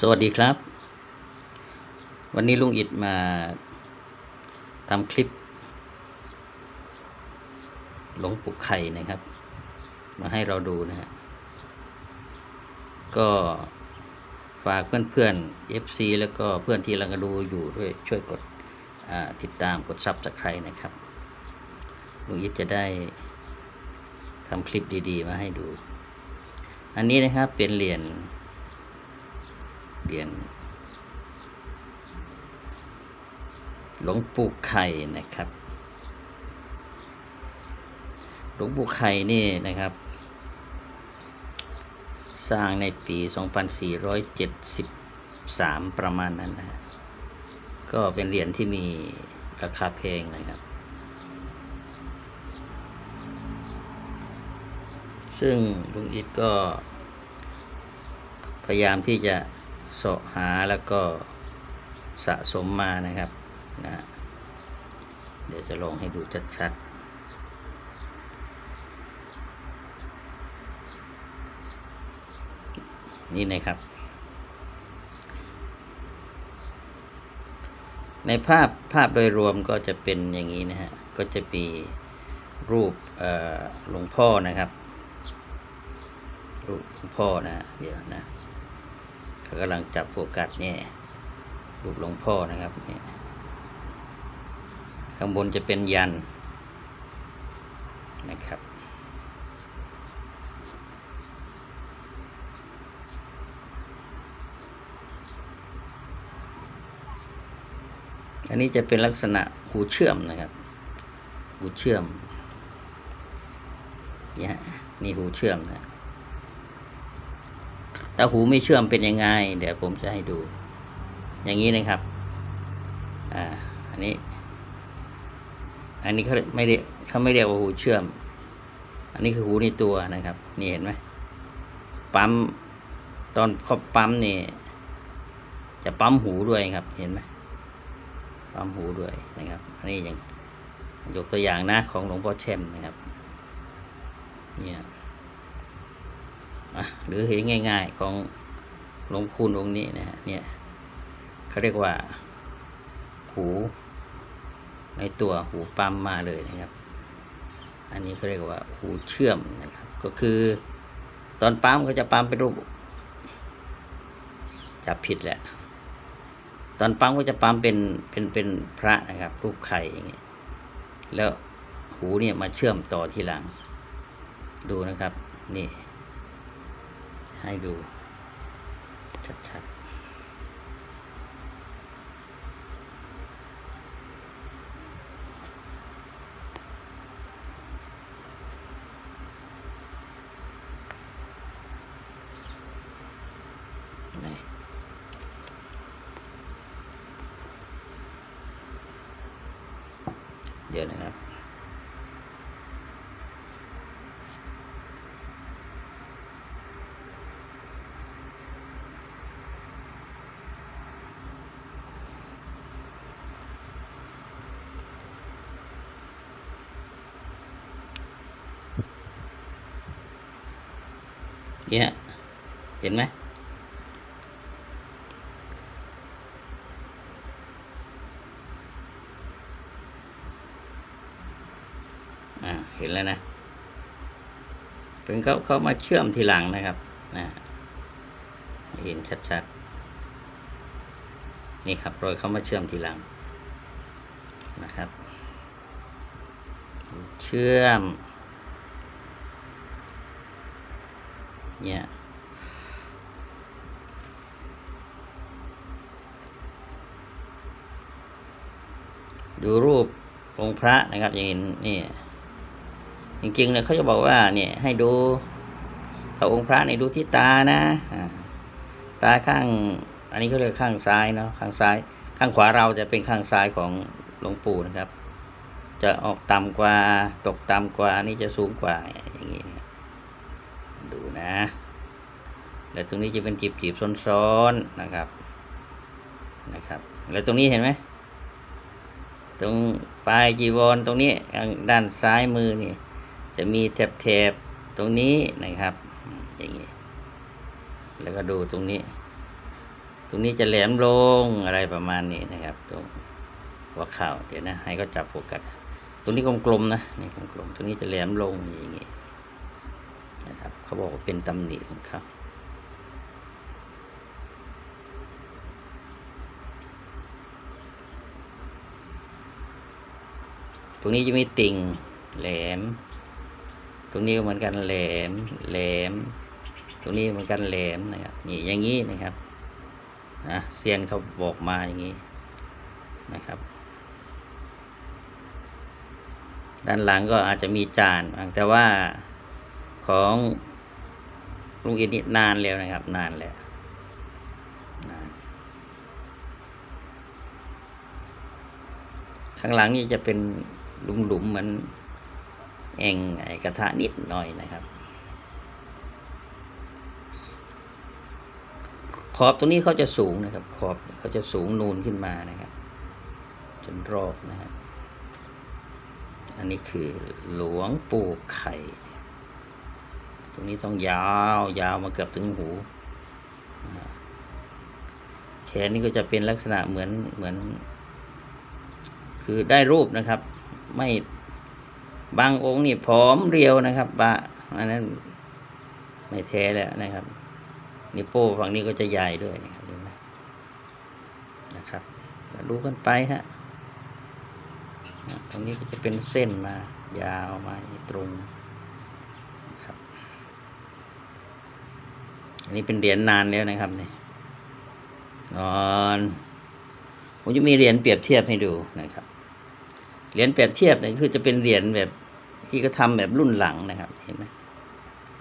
สวัสดีครับ วันนี้ลุงอิดมาทำคลิป หลงปู่ไข่นะครับ มาให้เราดูนะฮะก็ฝากเพื่อนๆ FC แล้วก็เพื่อนที่กำลังดูอยู่ด้วยช่วยกดติดตามกดซับสไครต์นะครับลุงอิดจะได้ทำคลิปดีๆ มาให้ดู อันนี้นะครับเป็นเหรียญ เหรียญหลวงปู่ไข่นะครับ หลวงปู่ไข่นี่นะครับ สร้างในปี 2473 ประมาณนั้นนะก็เป็นเหรียญที่มีราคาแพงนะครับ ซึ่งลุงอิทก็พยายามที่จะ เสาะหาแล้วก็สะสมมานะครับนะเดี๋ยวจะลองให้ดูชัดๆ นี่นะครับ ในภาพภาพโดยรวมก็จะเป็นอย่างนี้นะฮะ ก็จะมีรูปเอ่อหลวงพ่อนะครับ รูปหลวงพ่อนะ เดี๋ยวนะ กำลังจับโฟกัสเนี่ยรูปหลวงพ่อนะครับเนี่ยข้างบนจะเป็นยันนะครับ อันนี้จะเป็นลักษณะหูเชื่อมนะครับ หูเชื่อมเนี่ยนี่หูเชื่อมนะ ถ้าหูไม่เชื่อมเป็นยังไง เดี๋ยวผมจะให้ดู อย่างนี้นะครับ อ่า อันนี้ อันนี้เขาไม่ได้เขาไม่เรียกว่าหูเชื่อม อันนี้คือหูในตัวนะครับ นี่เห็นไหมปั๊มตอนเขาปั๊มนี่จะปั๊มหูด้วยครับ เห็นไหมปั๊มหูด้วยนะครับ อันนี้อย่างยกตัวอย่างนะของหลวงพ่อแช่มนะครับ เนี่ยอะ หรือเห็นง่าย ๆของหลวงพูนองค์นี้นะฮะเนี่ยเขาเรียกว่า หูในตัวหูปั๊มมาเลยนะครับ อันนี้เขาเรียกว่าหูเชื่อมนะครับ ก็คือตอนปั๊มก็จะปั๊มเป็นรูปจับผิดแหละ ตอนปั๊มก็จะปั๊มเป็นเป็นเป็นพระนะครับ รูปไข่อย่างเงี้ยแล้วหูเนี่ยมาเชื่อมต่อทีหลัง ดูนะครับ นี่ ให้ดู ชัดๆนี่เดี๋ยวนะครับ เนี่ยเห็นไหมเห็นแล้วนะเป็นเขาเขามาเชื่อมทีหลังนะครับนะเห็นชัดๆ นี่ครับรอยเขามาเชื่อมทีหลังนะครับ เชื่อม เนี่ยดูรูปองค์พระนะครับอย่างนี้นี่จริงๆเนี่ยเขาจะบอกว่าเนี่ยให้ดูถ้าองค์พระเนี่ยดูที่ตานะตาข้าง อันนี้เขาเรียกข้างซ้ายเนาะข้างซ้าย ข้างขวาเราจะเป็นข้างซ้ายของหลวงปู่นะครับ จะออกต่ำกว่าตกต่ำกว่านนี้จะสูงกว่าอย่างนี้ ดูนะ แล้วตรงนี้จะเป็นจีบจีบซ้อนๆนะครับ นะครับ แล้วตรงนี้เห็นไหม ตรงปลายจีวรตรงนี้ด้านซ้ายมือนี่ จะมีแถบๆตรงนี้นะครับ อย่างนี้ แล้วก็ดูตรงนี้ตตรงนี้จะแหลมลงอะไรประมาณนี้นะครับ ตรงหัวเข่าเดี๋ยวนะ ให้เขาจับโฟกัสตรงนี้กลมๆนะนี่กลมๆตรงนี้จะแหลมลงอย่างนี้ นะครับ เขาบอกว่าเป็นตำหนิของเขาตรงนี้จะมีติ่งแหลม ตรงนี้เหมือนกันแหลม แหลม ตรงนี้เหมือนกันแหลมนะครับนี่อย่างนี้นะครับนะเซียนเขาบอกมาอย่างนี้นะครับ ด้านหลังก็อาจจะมีจานแต่ว่า ของลุงอินนี่นานแล้วนะครับ นานแล้วนานข้างหลังนี่จะเป็นหลุมๆเหมือนแองไอ้กระทะนิดหน่อยนะครับ ขอบตรงนี้เขาจะสูงนะครับ ขอบเขาจะสูงนูนขึ้นมานะครับ จนรอบนะครับ อันนี้คือหลวงปู่ไข่ ตรงนี้ต้องยาวยาวมาเกือบถึงหูแขนนี่ก็จะเป็นลักษณะเหมือนเหมือน คือได้รูปนะครับ ไม่บางองค์นี่ผอมเรียวนะครับบะอันนั้นไม่แท้แล้วนะครับนิ้วโป้ฝั่งนี้ก็จะใหญ่ด้วยนะครับเห็นไหมนะครับดูกันไปฮะตรงนี้ก็จะเป็นเส้นมายาวมาตรงนะครับ อั นนี้เป็นเหรียญนานแล้วนะครับนี่นอนผมจะมีเหรียญเปรียบเทียบให้ดูนะครับ เหรียญเปรียบเทียบเนี่ยคือจะเป็นเหรียญแบบที่ก็ทำแบบรุ่นหลังนะครับ เห็นไหม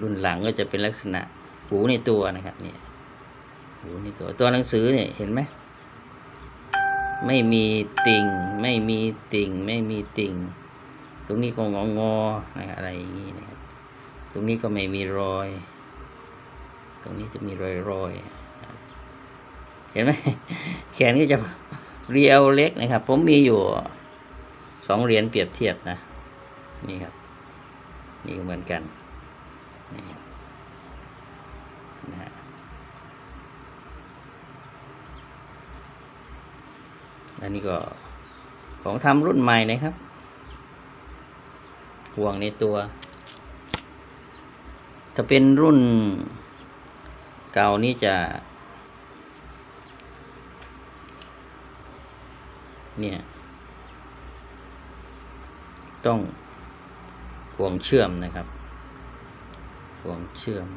รุ่นหลังก็จะเป็นลักษณะหูในตัวนะครับ เนี่ยหูในตัวตัวหนังสือเนี่ยเห็นไหมไม่มีติ่ง ไม่มีติ่ง ไม่มีติ่ง ตรงนี้ก็งองอนะอะไรอย่างนี้นะครับ ตรงนี้ก็ไม่มีรอย รงนี้จะมีรอยรอยเห็นไหมแขนก็จะเรียวเล็กนะครับ ผมมีอยู่สองเหรียญเปรียบเทียบนะ นี่ครับ นี่เหมือนกันนี่ครับนะฮะอันนี้ก็ของทำรุ่นใหม่นะครับ ห่วงในตัวถ้าเป็นรุ่น เก่านี่จะ เนี่ย ต้องห่วงเชื่อมนะครับห่วงเชื่อม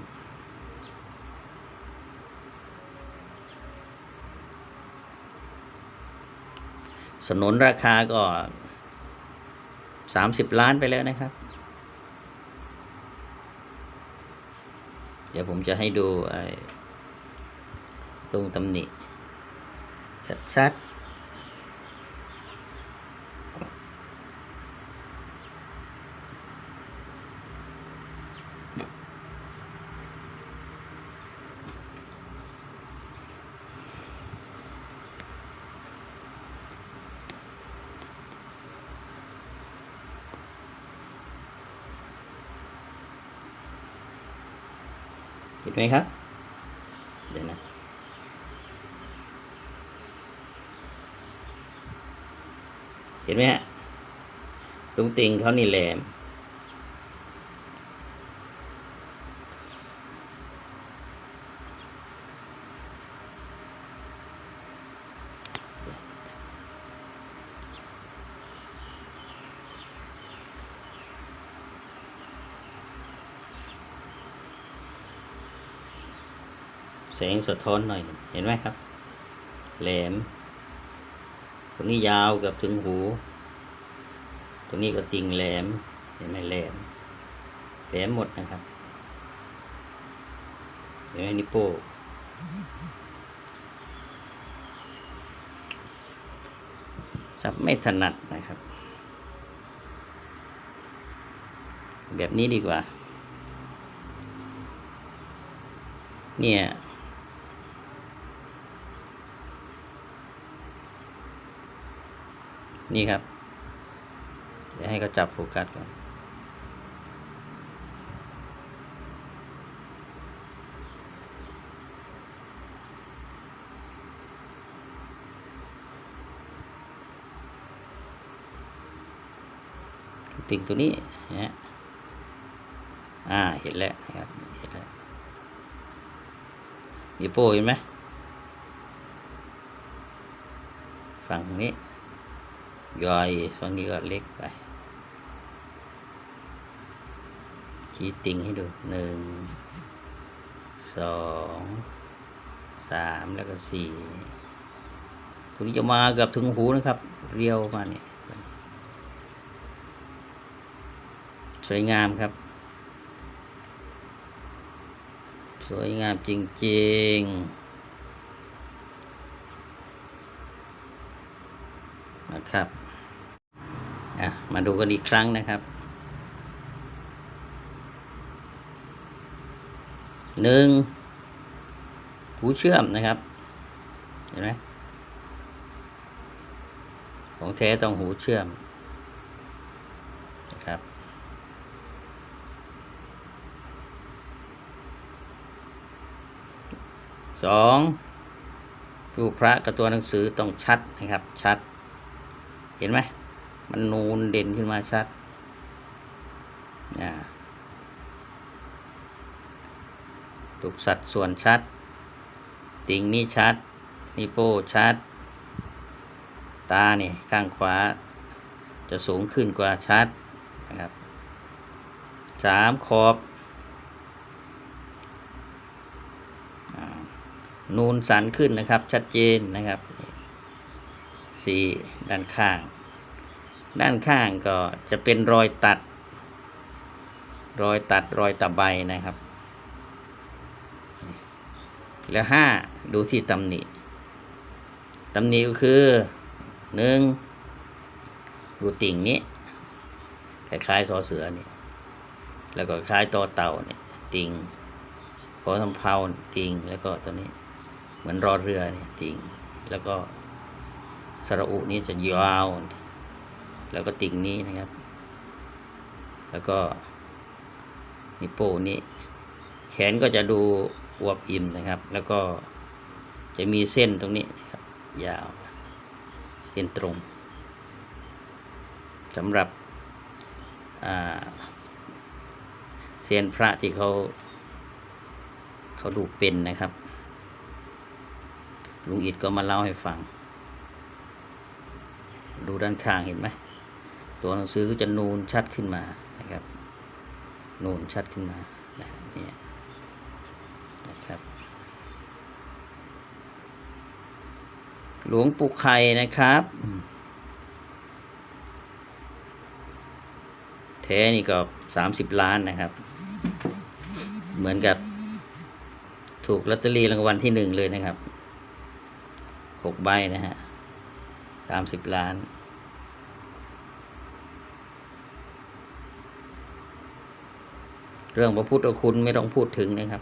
สนนราคาก็สามสิบล้านไปแล้วนะครับ เดี๋ยวผมจะให้ดูไอ้ตรงตำหนิชัดๆ เห็นไหมครับ เดี๋ยวนะเห็นไหมฮะตรงติงเขานี่แหลม แสงสะท้อนหน่อยหนึ่งเห็นไหมครับ แหลม ตรงนี้ยาวกือบถึงหู ตรงนี้ก็ติ่งแหลม เห็นไหมแหลม แหลมหมดนะครับ เห็นไหมนิโป้จับไม่ถนัดนะครับ แบบนี้ดีกว่า เนี่ย นี่ครับ เดี๋ยวให้เขาจับโฟกัสก่อนติ่งตัวนี้เนี่ยอ่า เห็นแล้วนะครับ เห็นแล้วนี่โป้เห็นไหมฝั่งนี้ ย่อยฝั่งนี้ก็เล็กไปชี้ติ่งให้ดูหนึ่งสองสามแล้วก็สี่ตัวนี้จะมาเกับถึงหูนะครับ เรียวมาเนี่ยสวยงามครับ สวยงามจริงๆนะครับ อะมาดูกันอีกครั้งนะครับหนึ่งหูเชื่อมนะครับ เห็นไหมของแท้ต้องหูเชื่อมนะครับสองรูปพระกับตัวหนังสือต้องชัดนะครับ ชัด เห็นไหม มันนูนเด่นขึ้นมาชัดนะถูกสัดส่วนชัด ติ่งนี่ชัดนี่โป้ชัด ตาเนี่ยข้างขวา จะสูงขึ้นกว่าชัดนะครับสามขอบนูนสันขึ้นนะครับชัดเจนนะครับสี่ด้านข้าง ด้านข้างก็จะเป็นรอยตัด รอยตัดรอยตะไบนะครับ แล้วห้าดูที่ตำหนิตำหนิก็คือหนึ่งดูติ่งนี้คล้ายๆสอเสือนี่แล้วก็คล้ายต่อเต่าเนี่ยติ่งพอทำเพาติ่งแล้วก็ตัวนี้ เหมือนรอเรือเนี่ยติ่งแล้วก็สระอุนี้จะยาว แล้วก็ติ่งนี้นะครับ แล้วก็นิโป้นี้ แขนก็จะดูอวบอิ่มนะครับ แล้วก็จะมีเส้นตรงนี้นครับ ยาวเส้นตรงสำหรับเซียนพระที่เขา เขาดูเป็นนะครับ ลุงอิดก็มาเล่าให้ฟัง ดูด้านข้างเห็นไหม ตัวหนังสือก็จะนูนชัดขึ้นมานะครับ นูนชัดขึ้นมาเนี่ยนะครับ หลวงปู่ไข่นะครับแท้นี่ก็สามสิบล้านนะครับ เหมือนกับถูกลอตเตอรี่รางวัลที่หนึ่งเลยนะครับหกใบนะฮะสามสิบล้าน เรื่องพระพุทธคุณไม่ต้องพูดถึงนะครับ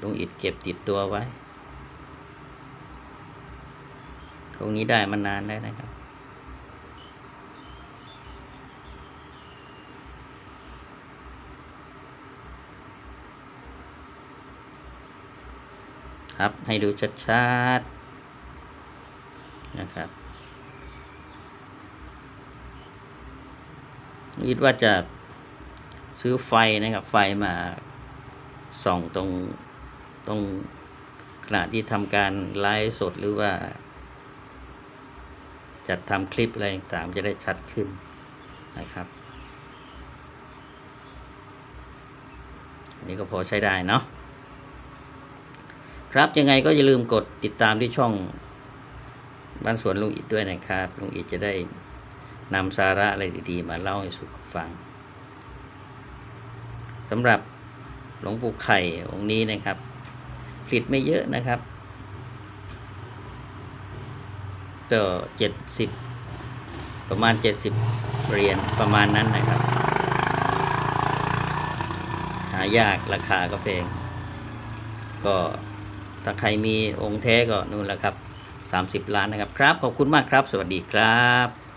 ลุงอิดเก็บติดตัวไว้ ตรงนี้ได้มานานแล้วนะครับ ครับให้ดูชัดๆนะครับคิดว่าจะ ซื้อไฟนะครับ ไฟมาส่องตรงตรงขณะที่ทำการไลฟ์สดหรือว่า จัดทำคลิปอะไรต่างๆจะได้ชัดขึ้นนะครับนี่ก็พอใช้ได้เนาะครับยังไงก็อย่าลืมกดติดตามที่ช่องบ้านสวนลุงอิดด้วยนะครับลุงอิดจะได้นำสาระอะไรดีๆ มาเล่าให้สุขฟัง สำหรับหลวงปู่ไข่องค์นี้นะครับ ผลิตไม่เยอะนะครับก็เจ็ดสิบประมาณเจ็ดสิบเหรียญประมาณนั้นนะครับ หายากราคาก็แพงก็ถ้าใครมีองค์แท้ก็นู่นแหละครับสามสิบล้านนะครับครับ ขอบคุณมากครับ สวัสดีครับ